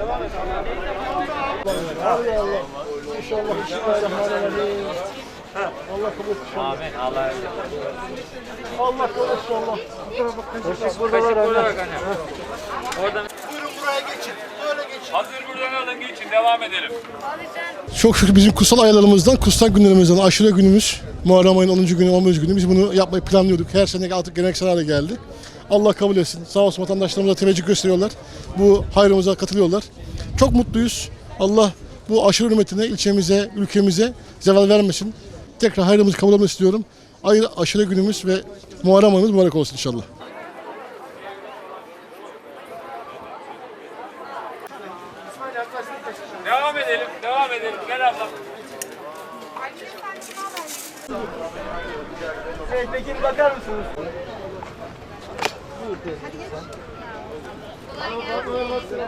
Allah Allah. İnşallah Bismillahirrahmanirrahim. Allah kabul etsin. Amin. Allah Allah kabul etsin Allah. Kaşık burada bak anne. Oradan. Buyurun buraya geçin. Böyle geçin. Hazır buradan alın geçin devam edelim. Çok şükür bizim kutsal aylarımızdan, kutsal günlerimizden aşure günümüz, Muharrem ayının 10. günü, 11. günü biz bunu yapmayı planlıyorduk. Her sene artık geleneksel hale geldi. Allah kabul etsin. Sağ olsun vatandaşlarımıza teveccüh gösteriyorlar. Bu hayrımıza katılıyorlar. Çok mutluyuz. Allah bu aşure hürmetine ilçemize, ülkemize zeval vermesin. Tekrar hayrımızı kabul etmek istiyorum. Ayrı aşure günümüz ve Muharrem ayımız mübarek olsun inşallah. Devam edelim. Devam edelim. Gel abla. Peki bakar mısınız? Hadi geç. Kolay gelsin.